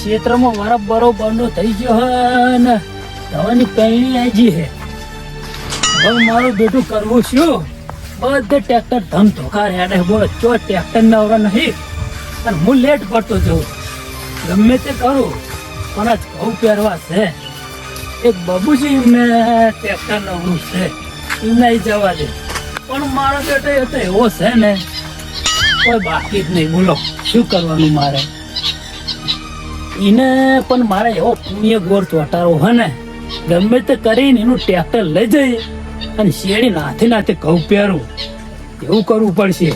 ક્ષેત્રમાં મારા બરોબરનો થઈ ગયો હે ને. દવાની પહેણી આજી હે. હવે મારું બેટું કરવું શું બધે ટ્રેક્ટર ધમ ધોકા હેડે બોલો, ચો ટ્રેક્ટર નવરો નહીં. અને હું લેટ પડતો જઉં. ગમે તે કરું, પણ આજ ઘઉં પહેરવા છે. એક બબુજી એમને ટ્રેક્ટર નવરું છે. એમને જવા દે. પણ મારો બેટો એ તો એવો છે ને. કોઈ બાકી જ નહીં. બોલો, શું કરવાનું મારે? એને પણ મારે એવો પુણ્ય ગોર ચોટારો હે ને? ગમે તે કરીને એનું ટ્રેક્ટર લઈ જઈએ અને શેડી નાથે નાથે ઘઉં પહેરું. એવું કરવું પડશે.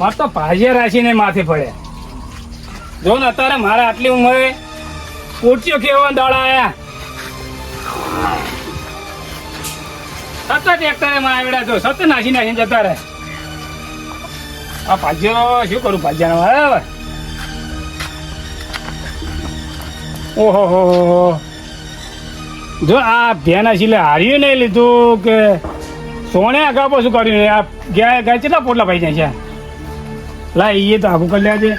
મારે તો ભાજ્ય રાશીને માથે પડે. જો ને અત્યારે મારે આટલી ઉંમરે કોટીઓ કેવા દાડા આયા. સતત ટ્રેક્ટરે માં આવડ્યા છો, સતત નાસી નાસીને જતા આ ભાજ્યો શું કરું ભાજ્યાનો બરાબર? ઓહો. જો આ ભેના છેલ્લે હાર્યું નહીં લીધું કે સોને આગા પાછું કર્યું આ ગાય ગાય કેટલા પોટલા ભાઈ જાય છે? લા એ તો આખું કરી લે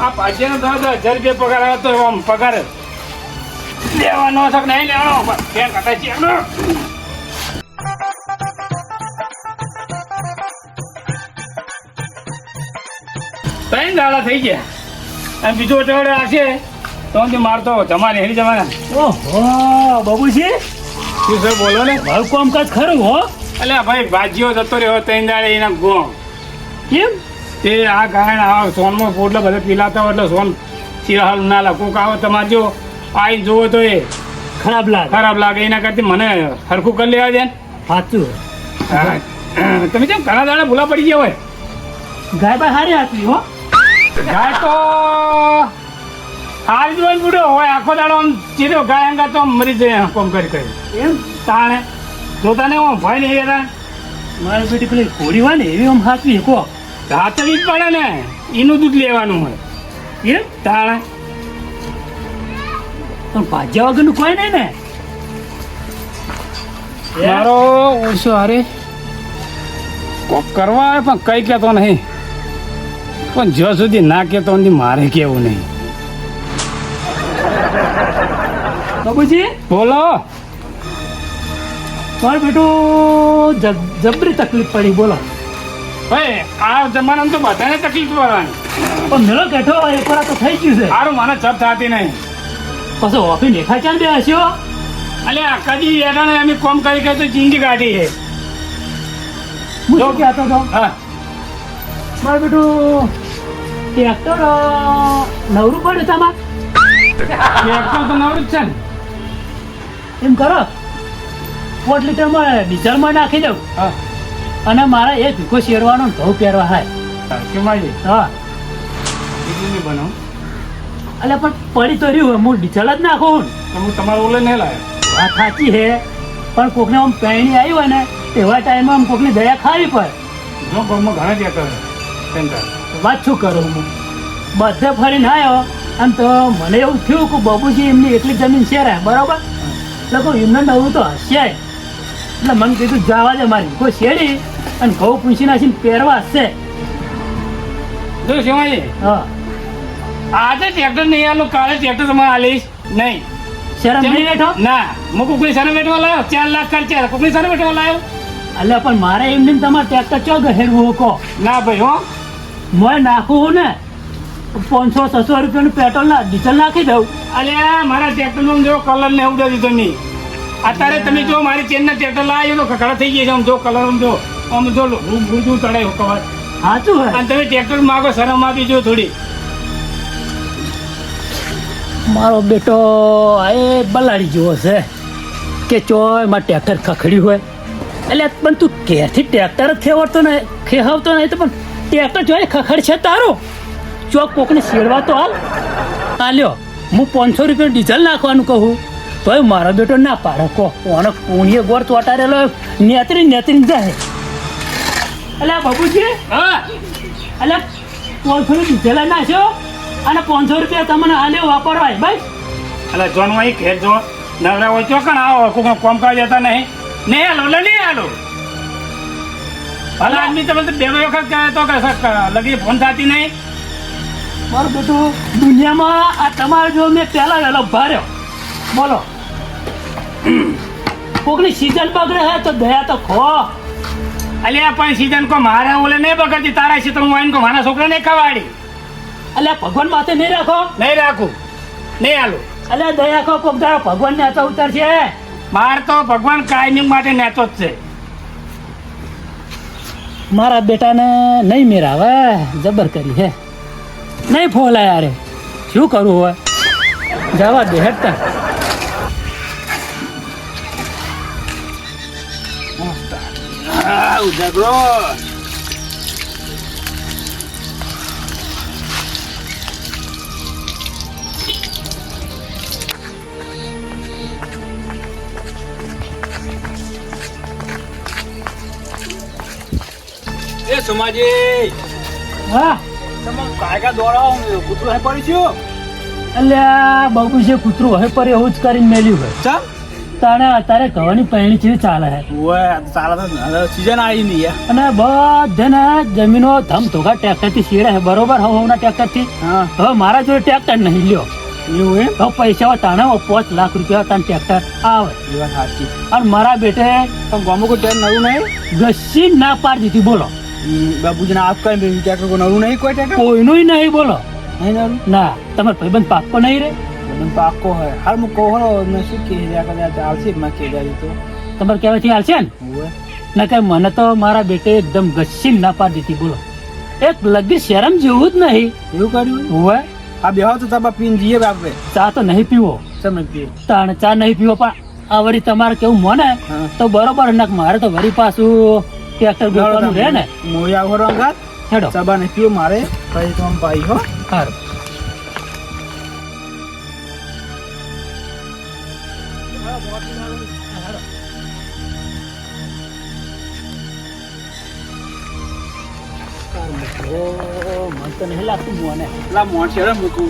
આ દસ દસ હજાર રૂપિયા પગાર આવ્યો તો આમ પગાર લેવાનો શક નહીં લેવાનો? ફેર કટાઈ છે. ત્રણ દાડા થઈ ગયા. અને બીજો અઠવાડિયે આવશે તો હું મારતો જમાને હેરી જમાના. ઓહો બાબુજી. શું સર બોલો ને? મારું કામકાજ ખરું હો. એટલે ભાઈ ભાજીઓ જતો રહ્યો ત્રણ દાડે એના ગો કેમ? તે આ ગાયણ આ સોનમાં પોટલા બધા પીલાતા હોય એટલે સોન ચિરાહાલ ના લાગે કોક આવે તમારે જો આવીને જોવો તો એ ખરાબ લાગે. ખરાબ લાગે. એના કરતી મને હરખું કરી લેવા દે. સાચું. તમે કેમ ઘણા દાડા ભૂલા પડી ગયા હોય. ગાય ભાઈ હારી હતી હો. ગાય તો હાલ જોઈને બુડો. હોય આખો દાડો આમ ચીરો ગાય અંગા તો મરી જાય કોમ કરી કરી. એમ? તાણે. જોતા ને હું ભાઈ નહીં હતા મારી બેટી પેલી ઘોડી હોય ને એવી આમ હાથવી કો રાતવી જ પડે ને એનું દૂધ લેવાનું હોય. એમ તાણા. પણ ભાજ્યા વગરનું કોઈ નહીં ને. મારો ઓછો હારે. કોક કરવા આવે પણ કઈ કહેતો નહીં. પણ જ્યાં સુધી ના કહેતો નથી મારે કેવું નહીં. બાબુજી બોલો. પણ બેટું જબરી તકલીફ પડી બોલો. ભાઈ આ જમાનામાં તો બધાને તકલીફ પડવાની. પણ મેળો કેઠો એકવાર તો થઈ ગયું છે. સારું મને જપ થતી નહીં. પછી ઓફિસ લેખા ચાલ બે હસ્યો અલે કદી એના અમે કોમ કરી કરી તો જિંદગી કાઢી છે. હું શું કહેતો હતો? હા. મારું બેટું ટ્રેક્ટર નવરું પડ્યું તમાર? ટ્રેક્ટર તો નવરું જ છે ને. એમ કરો. પોટ લીટરમાં ડીઝલમાં નાખી દઉં. હા. અને મારા એ ભીખો શેરવાનો ઘઉં પહેરવા હાય. કેમાજી? હા. બીજું બનાવું એટલે પણ પડી તો રહ્યું હું ડીઝલ જ નાખું તો હું તમારો ઓલે નહીં લાવ્યો વાત સાચી છે પણ કોકને આમ પહેણી આવી હોય ને એવા ટાઈમમાં આમ કોકની દયા ખાવી પડે. જો ગામમાં ઘણા ટ્રેક્ટર કરે. વાત શું કરું હું? બધે ફરીને આવ્યો અને તો મને એવું થયું કે બાબુજી એમની એટલી જમીન શેર બરોબર? એટલે એમને નવું તો હશે. એટલે મને કીધું જવા દે મારી. કોઈ શેરી? અને ઘઉં પૂછી નાખીને પહેરવા હશે જો શિવાજી હા. આજે ટ્રેક્ટર નહીં આલું કાલે ટ્રેક્ટર તમારે આલીશ. નહીં. શરમ નહીં બેઠો? ના. હું કોકની શરમ બેઠવા લાવ્યો ચાર લાખ ખર્ચા કોકડી શરમ બેઠવા લાવ્યો એટલે પણ મારે એમ નહીં તમારે ટ્રેક્ટર ચો ગહેરવું કહો? ના ભાઈ હો. મોય નાખું ને પાંચસો છસો રૂપિયાનું પેટ્રોલ ના ડીઝલ નાખી દઉં. અલ્યા મારા ટ્રેક્ટરનો જો કલર ને એવું દીધો નહીં. અત્યારે તમે જો મારી ચેનના ટ્રેક્ટર લાવ્યો તો ખખડા થઈ ગયા છે. આમ જો કલર આમ જો આમ જો રૂબરૂ ચડાય કવર સાચું હે? અને તમે ટ્રેક્ટર માગો શરમ આપી જો થોડી. મારો બેટો આ એ બલાડી જેવો છે. કે ચોયમાં ટ્રેક્ટર ખખડ્યું હોય. એટલે પણ તું ઘેરથી ટ્રેક્ટર જ ખેવડતો ને ખેહવતો નહીં તો પણ ટ્રેક્ટર જોઈ ખખડ છે તારો. ચોક કોકને શેડવા તો હાલ. હાલ્યો હું પાંચસો રૂપિયા ડીઝલ નાખવાનું કહું. તોય મારો બેટો ના પાડે કો ઓને કોણીએ ગોર ચોટાડેલો નેતરી નેતરી જાય. અલ્યા બાબુજી હા. અલ્યા પાંચસો દીધેલા નાખ્યો અને પાંચસો રૂપિયા તમને આને વાપરવાય ભાઈ એટલે જોન વાઈ ઘેર જો નવરા હોય ચોકણ આવો કોઈ કોમ કાજ જતા નહીં. નહીં હાલો એટલે નહીં હાલો. ભલે આદમી તમે તો બે બે વખત કહે તો કહે લગી ફોન થતી નહીં. મારું બેટું દુનિયામાં આ તમારો જો મેં પહેલા વહેલો ભાર્યો બોલો. કોકની સીઝન બગડે હે તો દયા તો ખો. અલ્યા પણ સીઝન કો મારે ઓલે નહીં બગડતી. તારા ક્ષેત્ર હું આવીને કો મારા છોકરાને ખવાડી અલ્યા ભગવાન માથે નહીં રાખો. નહીં રાખું. નહીં હાલો. અલ્યા દયા કો કોક દાડો ભગવાન ને તો ઉતરશે. માર તો ભગવાન કાયમી માટે નેતો જ છે. મારા બેટાને નહીં મેરાવે. જબર કરી હે. નહીં ફોલાય અરે શું કરવું હોય જવા દે હેડતા. હા ઉજાગરો એ સુમાજી. હા? તમે કાયકા દોડાવો કૂતરું હે પડી છું? અલ્યા બહુ છે કૂતરું હે પર એવું જ કરીને મેલ્યું હોય ચમ? તાણે અત્યારે ઘવાની પહેણી ચીજ ચાલે છે? તો સીઝન આવી નહીં યાર. અને બધાને જમીનો ધમ ધોકા ટ્રેક્ટરથી સીડે છે. બરોબર? હવે હવના ટ્રેક્ટરથી હા. હવે મારા જોડે ટ્રેક્ટર નહીં લ્યો. એવું એમ? હવે પૈસા તાણે પાંચ લાખ રૂપિયા તાણ ટ્રેક્ટર આવે. એ વાત સાચી. અને મારા બેટે ગામમાં કોઈ ટ્રેન નવું નહીં? ગસી ના પાડી દીધી બોલો. બાબુજીને આપ ટ્રેક્ટર નવું નહીં કોઈ ટ્રેક્ટર કોઈનું નહીં બોલો. નહીં ના તમારો ભાઈબંધ પાક્કો નહીં રે. મને પાક્કો હે. હાલ હું કહો ને શું કે રહ્યા કદાચ ચાલશે મેં કે જાય તો. તમારે કહેવાથી હાલશે ને? ઓય ના કે મને તો મારા બેટે એકદમ ગસી ના પાડી દીધી બોલો. એક લગી શરમ જેવું જ નહીં. એવું કર્યું? હોય આ બેહો તો તમે પીન જઈએ બાપરે. ચા તો નહીં પીવો. તમે પીએ તાણ ચા નહીં પીવો પણ આ વળી તમારે કેવું મને? તો બરોબર નક મારે તો વળી પાછું ટ્રેક્ટર ગોતવાનું રહે ને? મોયા આવો રંગાત. હેડો. ચબા નહીં પીવો મારે. પછી તમે પાઈ હો. સારું મને તો નહીં લાગતું મને પેલા મોણ છે મૂકું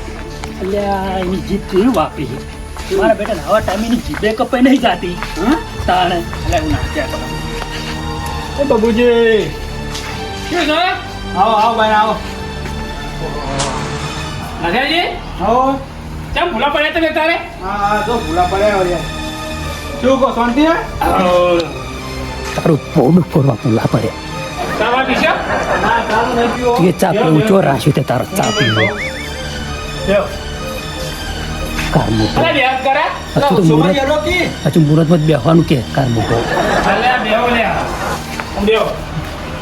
અલ્યા એની જીભ કેવી વાપી છે મારા બેટા આવા ટાઈમે એની જીભે કપાઈ નહીં જાતી હા તાણે. એટલે નાખ્યા એ બાબુજી શું છે આવો. આવો ભાઈ આવો. નગાજી હો ચમ ભૂલા પડ્યા તમે તારે હા હા જો ભૂલા પડ્યા હોય. શું કહો શાંતિ હે? તારું પોડું ફોરવા પીશો પીવો એ ચા પે ઊંચો રાખ્યો તે તારો ચા પીવો. કાર મૂકો. અરે હજુ તો સુમન મુહૂર્ત યારો હજુ મુહૂર્તમાં જ બેસવાનું કે કાર મૂકો?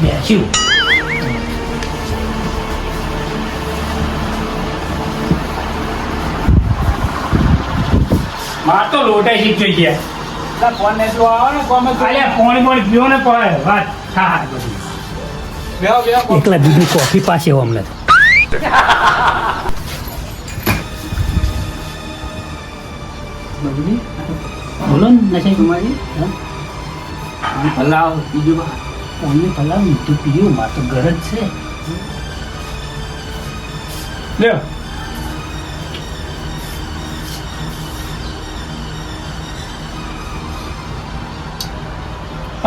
બેસ્યું માર તો લોટાઈ શીખી ગયા. લા, ફોન ને જો આવો ને પડે. વાત. હા હા બધું. એકલા બીજું કોફી પાસે એવું અમને. બોલો ને નશા કુમારી પાણી ભલાવો, બીજું બા. પલાવ મીઠું પીવું માર તો ગરજ છે. લ્યો.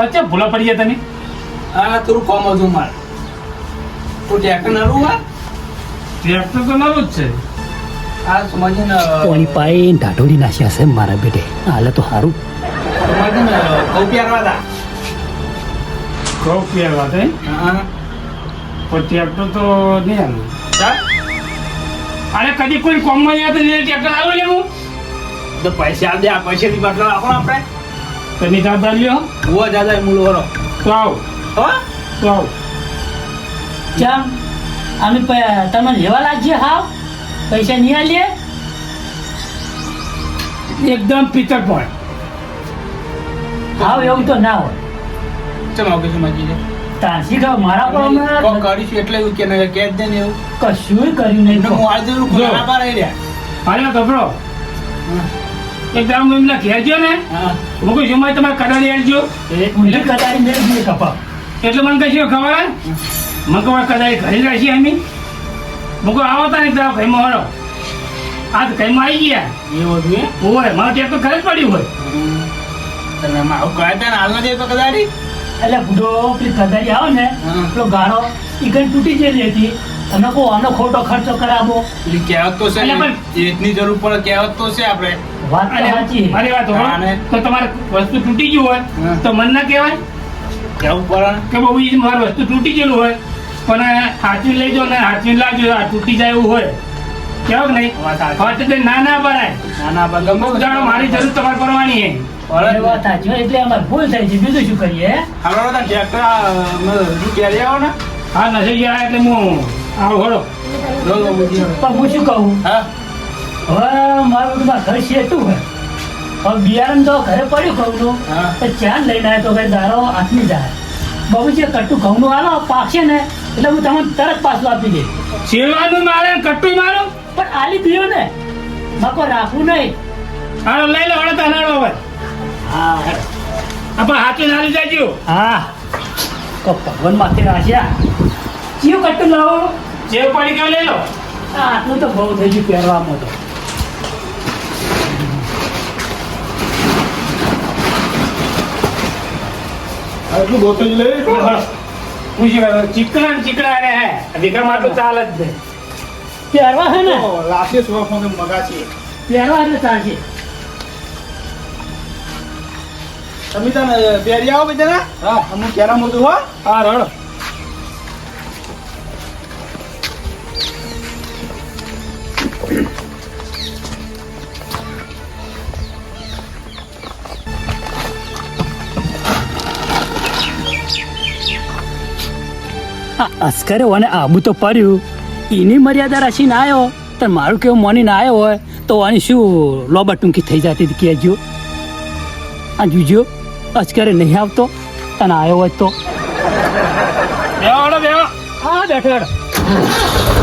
અચ્છા ભૂલા પડી ગયા તમે? આ થોડું કોમ હતું મારે. તું ટ્રેક્ટર નરું હા ટ્રેક્ટર તો નવું જ છે. આ સુમાજી ને કોણી પાઈ ઢાઢોડી નાખ્યા છે મારા બેટે. હાલે તો સારું સુમાજી ને ઘઉં પ્યારવા હતા કહું પ્યારવા તે હા. પણ ટ્રેક્ટર તો નહીં આવું ચા? અરે કદી કોઈ કોમમાં યાદ નહીં ટ્રેક્ટર આવ્યો લેવું તો પૈસા આપ દે આ પૈસાથી બાટલો રાખો આપણે. તેની જવાબદારી લ્યો. હુઆ જાજા એ મૂળ વરો તો આવ હો? તો આવ ચમ અમે તમે લેવા લાગજે હાવ? પૈસા નહીં આલીએ? એકદમ પિતર પણ હાવ એવું તો ના હોય. ચમ આવું કે સુમાજી જાય તાંસી ખાવ મારા પર કોક હમણાં કરીશું એટલે એવું કે નહીં કે દે ને એવું. કશું કર્યું નહીં. હું આજે. ખરાબા રહી રહ્યા. હાલે ગભરો એક હું એમના ઘેર ગયો ને. હું. કહું જમાય તમારે કડાડી આલજો એ ઊંધી કટારી મેળ દીધી કપા. એટલે મને કહીશું ખબર? મને કહું કદાચ ઘરે રાખી અમે. હું કહું આવો તારે દાવ કઈમાં હરો. આ તો કઈમાં આવી ગયા. એવું હતું? હોય મારે ત્યાં તો ઘરે જ પડ્યું હોય. તમે આવું કહે છે ને હાલ તો કદાડી એટલે બુઢો પેલી કટારી આવે ને. પેલો ગાળો ઈ કઈ તૂટી ગયેલી હતી. તમે કહો આનો ખોટો ખર્ચો કરાવો. એટલે કહેવત તો છે પણ- જેટની જરૂર પડે કહેવત તો છે આપણે. વાત તો સાચી મારી વાત હા, ને? તો તમારે વસ્તુ તૂટી ગયું હોય તો મન ના કહેવાય? કેવું પડે? કે બહુ ઈ મારી વસ્તુ તૂટી ગયેલું હોય પણ હાચવી લઈ જાઓ ને હાચવી લાવજો આ તૂટી જાય એવું હોય. કેવું કે નહીં? વાત સાચી. એટલે ના ના પડાય ના ના ભરાય ગમે અમુક મારી જરૂર તમારે પડવાની હે એ વાત સાચી હોય, એટલે અમારે ભૂલ થઈ છે. બીજું શું કરીએ? હે? બધા ટ્રેક્ટર અમે આવો ને? હા નથી ગયા એટલે હું આવો પણ હું શું કહું? હા? હવે મારું બધું ઘર શેતું હોય. હવે બિયારણ તો ઘરે પડ્યું ઘઉંનું. તો ચાંદ લઈને આવ્યો તો ભાઈ દારો હાથમી જાય. છે કટ્ટું ઘઉંનું હાલો પાકશે ને એટલે હું તમને તરત પાછું આપી દઈશ. શેરવાનું મારે કટ્ટું મારો? પણ આલી દીધો ને. માકો રાખવું નહીં. હાલો લઈ લો હળો તનાડો હવે હા આપણે હાથે નાલી જાજો. હા. તો ભગવાન માથે રાખ્યા. કયું કટ્ટું લાવો. જે પડી ગયો લઈ લો. આ આટલું તો બહુ થઈ ગયું પહેરવામાં તો. આટલું ગોતું જ લઈ પૂછ્યું ચીકણા ને ચીકણા રે હે. વિક્રમ આટલું ચાલે જ નહીં પહેરવા છે ને? લાશે સુવા મગા છીએ પહેરવા એટલે ચાલશે. તમે તમે પહેરી આવો બધા હા. અમુક ક્યારે મોટું હો. હા રડો. અસ્કરે અને આબુ તો પડ્યું. એની મર્યાદા રાખીને આવ્યો તો મારું કેવું મોનીને આવ્યો હોય, તો આની શું લોબા ટૂંકી થઈ જતી હતી કહેજો આ જુજો અસ્કરે નહીં આવતો અને આવ્યો હોય તો. બેઠો બેઠો હા હા